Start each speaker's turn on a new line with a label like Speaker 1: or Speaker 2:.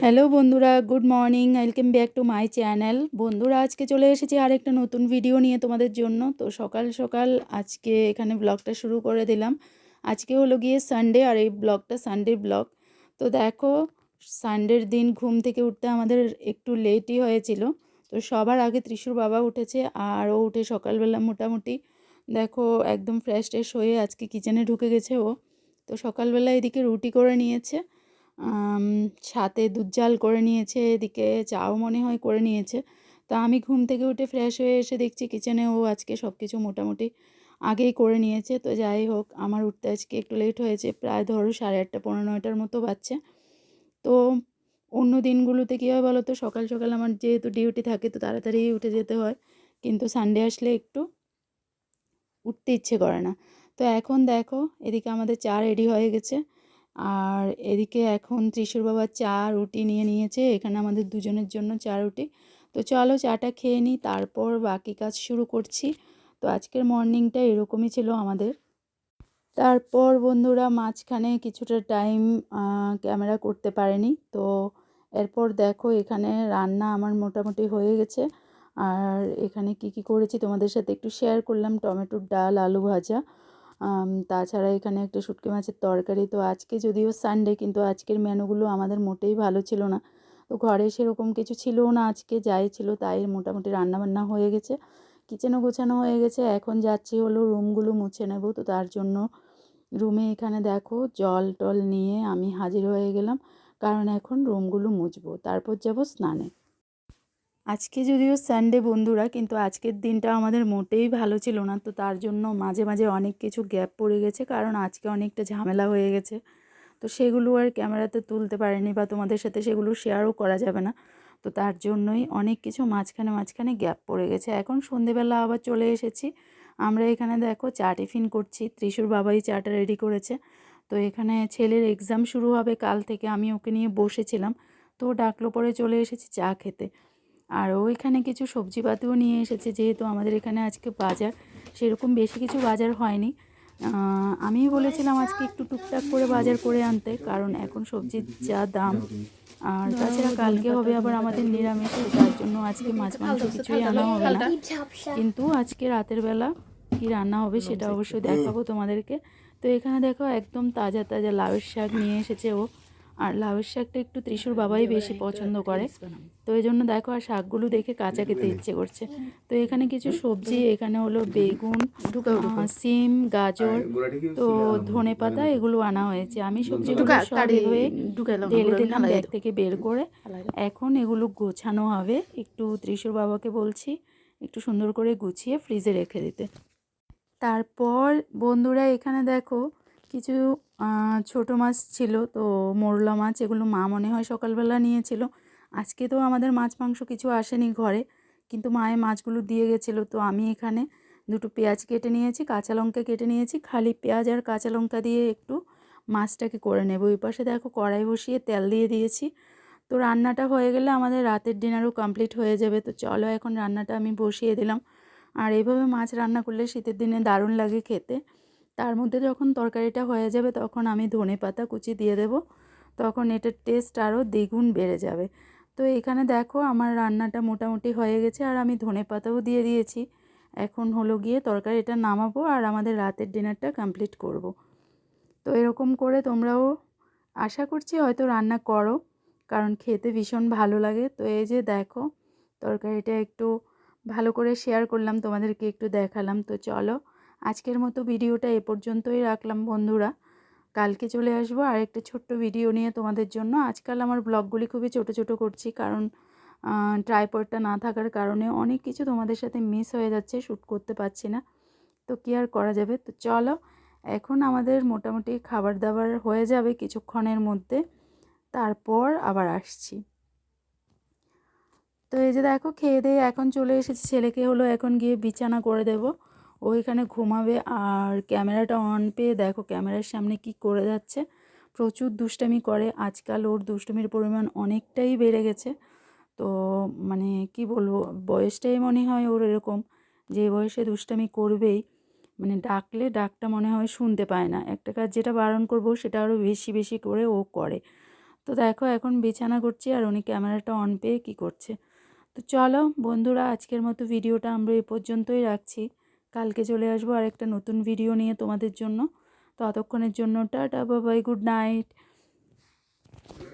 Speaker 1: Hello বন্ধুরা good morning welcome back to my channel বন্ধুরা, আজকে চলে এসেছি আরেকটা নতুন ভিডিও নিয়ে তোমাদের জন্য। তো সকাল সকাল আজকে এখানে ব্লগটা শুরু করে দিলাম। আজকে হলো গিয়ে সানডে আর এই ব্লগটা সানডে ব্লগ তো দেখো সানডের দিন ঘুম থেকে উঠতে আমাদের একটু লেটই হয়েছিল। তো সবার আগে ত্রিশুর বাবা উঠেছে, আর ও উঠে সকালবেলা মোটামুটি। দেখো, একদম ফ্রেশ ট্রেশ হয়ে আজকে কিচেনে ঢুকে গেছে ও। তো সকালবেলা এদিকে রুটি করে নিয়েছে। সাথে দুধ করে নিয়েছে, এদিকে চাও মনে হয় করে নিয়েছে। তা আমি ঘুম থেকে উঠে ফ্রেশ হয়ে এসে দেখছি কিচেনে ও আজকে সব কিছু মোটামুটি আগেই করে নিয়েছে। তো যাই হোক, আমার উঠতে আজকে একটু লেট হয়েছে, প্রায় ধরো সাড়ে আটটা পনেরো নয়টার মতো বাজছে। তো অন্য দিনগুলোতে কী হয় বলো তো, সকাল সকাল আমার যেহেতু ডিউটি থাকে তো তাড়াতাড়ি উঠে যেতে হয়। কিন্তু সানডে আসলে একটু উঠতে ইচ্ছে করে না। তো এখন দেখো, এদিকে আমাদের চা রেডি হয়ে গেছে। আর এদিকে এখন ত্রিশুর বাবা চা, রুটি নিয়ে নিয়েছে। এখানে আমাদের দুজনের জন্য চা, রুটি। তো চলো চাটা খেয়ে নিই, তারপর বাকি কাজ শুরু করছি। তো আজকের মর্নিংটা এরকমই ছিল আমাদের। তারপর বন্ধুরা মাঝখানে কিছুটা টাইম ক্যামেরা করতে পারেনি। তো এরপর দেখো এখানে রান্না আমার মোটামুটি হয়ে গেছে। আর এখানে কি কি করেছি তোমাদের সাথে একটু শেয়ার করলাম। টমেটোর ডাল, আলু ভাজা। তাছাড়া এখানে একটা শুটকি মাছের তরকারি তো আজকে যদিও সানডে কিন্তু আজকের মেনুগুলো আমাদের মোটেই ভালো ছিল না। তো ঘরে সেরকম কিছু ছিলও না, আজকে যাই ছিল তাই মোটামুটি রান্নাবান্না হয়ে গেছে, কিচেনও গোছানো হয়ে গেছে, এখন যাচ্ছি হলো রুমগুলো মুছে নেব, তো তার জন্য রুমে এখানে দেখো জল টল নিয়ে আমি হাজির হয়ে গেলাম, কারণ এখন রুমগুলো মুছবো, তারপর যাব স্নানে। আজকে যদিও সানডে বন্ধুরা, কিন্তু আজকের দিনটা আমাদের মোটেই ভালো ছিল না। তো তার জন্য মাঝে মাঝে অনেক কিছু গ্যাপ পড়ে গেছে, কারণ আজকে অনেকটা ঝামেলা হয়ে গেছে। তো সেগুলো আর ক্যামেরাতে তুলতে পারেনি বা তোমাদের সাথে সেগুলো শেয়ারও করা যাবে না। তো তার জন্যই অনেক কিছু মাঝখানে মাঝখানে গ্যাপ পড়ে গেছে। এখন সন্ধেবেলা আবার চলে এসেছি। আমরা এখানে দেখো চা টিফিন করছি, ত্রিশুর বাবাই চাটা রেডি করেছে। তো এখানে ছেলের এক্সাম শুরু হবে কাল থেকে, আমি ওকে নিয়ে বসেছিলাম। তো ডাকলো, পরে চলে এসেছি চা খেতে। আর ওইখানে কিছু সবজিপাতিও নিয়ে এসেছে, যেহেতু আমাদের এখানে আজকে বাজার, সেরকম বেশি কিছু বাজার হয়নি। আমিই বলেছিলাম আজকে একটু টুকটাক করে বাজার করে আনতে, কারণ এখন সবজির যা দাম, আর তাছাড়া কালকে হবে আবার আমাদের নিরামিষ, তার জন্য আজকে মাছ মাংস কিছুই আনা হবে না। কিন্তু আজকে রাতের বেলা কি রান্না হবে সেটা অবশ্যই দেখাবো তোমাদেরকে। তো এখানে দেখো একদম তাজা তাজা লাউয়ের শাক নিয়ে এসেছে ও। আর লাউয়ের শাকটা একটু ত্রিশুর বাবাই বেশি পছন্দ করে। তো এই জন্য দেখো আর শাকগুলো দেখে কাঁচা খেতে ইচ্ছে করছে। তো এখানে কিছু সবজি এখানে হলো বেগুন সিম গাজর তো ধনে পাতা এগুলো আনা হয়েছে। আমি সবজিগুলো সব এভাবে ঢেলে দিলাম ব্যাগ থেকে বের করে। এখন এগুলো গোছানো হবে। একটু ত্রিশুর বাবাকে বলছি একটু সুন্দর করে গুছিয়ে ফ্রিজে রেখে দিতে। তারপর বন্ধুরা এখানে দেখো কিছু ছোটো মাছ ছিল তো মোরলা মাছ এগুলো মা মনে হয় সকালবেলা নিয়েছিল। আজকে তো আমাদের মাছ মাংস কিছু আসেনি ঘরে, কিন্তু মায়ে মাছগুলো দিয়ে গেছিল। তো আমি এখানে দুটো পেঁয়াজ কেটে নিয়েছি, কাঁচা লঙ্কা কেটে নিয়েছি, খালি পেঁয়াজ আর কাঁচা লঙ্কা দিয়ে একটু মাছটাকে করে নেব। ওই পাশে দেখো কড়াই বসিয়ে তেল দিয়ে দিয়েছি। তো রান্নাটা হয়ে গেলে আমাদের রাতের ডিনারও কমপ্লিট হয়ে যাবে। তো চলো এখন রান্নাটা আমি বসিয়ে দিলাম। আর এইভাবে মাছ রান্না করলে শীতের দিনে দারুণ লাগে খেতে। তার মধ্যে যখন তরকারিটা হয়ে যাবে তখন আমি ধনে পাতা কুচি দিয়ে দেব। তখন এটার টেস্ট আরও দ্বিগুণ বেড়ে যাবে। তো এখানে দেখো আমার রান্নাটা মোটামুটি হয়ে গেছে আর আমি ধনে পাতাও দিয়ে দিয়েছি। এখন হলো গিয়ে তরকারিটা নামাবো আর আমাদের রাতের ডিনারটা কমপ্লিট করব। তো এরকম করে তোমরাও আশা করছি হয়তো রান্না করো, কারণ খেতে ভীষণ ভালো লাগে। তো এই যে দেখো তরকারিটা একটু ভালো করে শেয়ার করলাম, তোমাদেরকে একটু দেখালাম। তো চলো আজকের মতো ভিডিওটা এ পর্যন্তই রাখলাম, বন্ধুরা। কালকে চলে আসব আর একটা ছোট্ট ভিডিও নিয়ে তোমাদের জন্য। আজকাল আমার ব্লগগুলি খুবই ছোট ছোট করছি কারণ ট্রাইপডটা না থাকার কারণে অনেক কিছু তোমাদের সাথে মিস হয়ে যাচ্ছে, শ্যুট করতে পারছি না। তো কী আর করা যাবে? তো চলো, এখন আমাদের মোটামুটি খাবার দাবার হয়ে যাবে কিছুক্ষণের মধ্যে। তারপর আবার আসছি। তো এই যে দেখো, খেয়ে দিয়ে এখন চলে এসেছি। ছেলেকে হলো এখন গিয়ে বিছানা করে দেব। ও এখানে ঘুমাবে আর ক্যামেরাটা অন পেয়ে দেখো ক্যামেরার সামনে কি করে যাচ্ছে। প্রচুর দুষ্টামি করে। আজকাল ওর দুষ্টমির পরিমাণ অনেকটাই বেড়ে গেছে। তো মানে কি বলব, বয়সটাই মনে হয় ওর এরকম। যে বয়সে দুষ্টামি করবেই মানে ডাকলে ডাকটা মনে হয় শুনতে পায় না। একটা কাজ যেটা বারণ করব সেটা আরও বেশি বেশি করে ও করে। তো দেখো এখন বিছানা করছি আর উনি ক্যামেরাটা অন পেয়ে কী করছে। তো চলো বন্ধুরা, আজকের মতো ভিডিওটা আমরা এ পর্যন্তই রাখছি। কালকে চলে আসব আর একটা নতুন ভিডিও নিয়ে তোমাদের জন্য। ততক্ষণের জন্য টাটা বাবাই গুড নাইট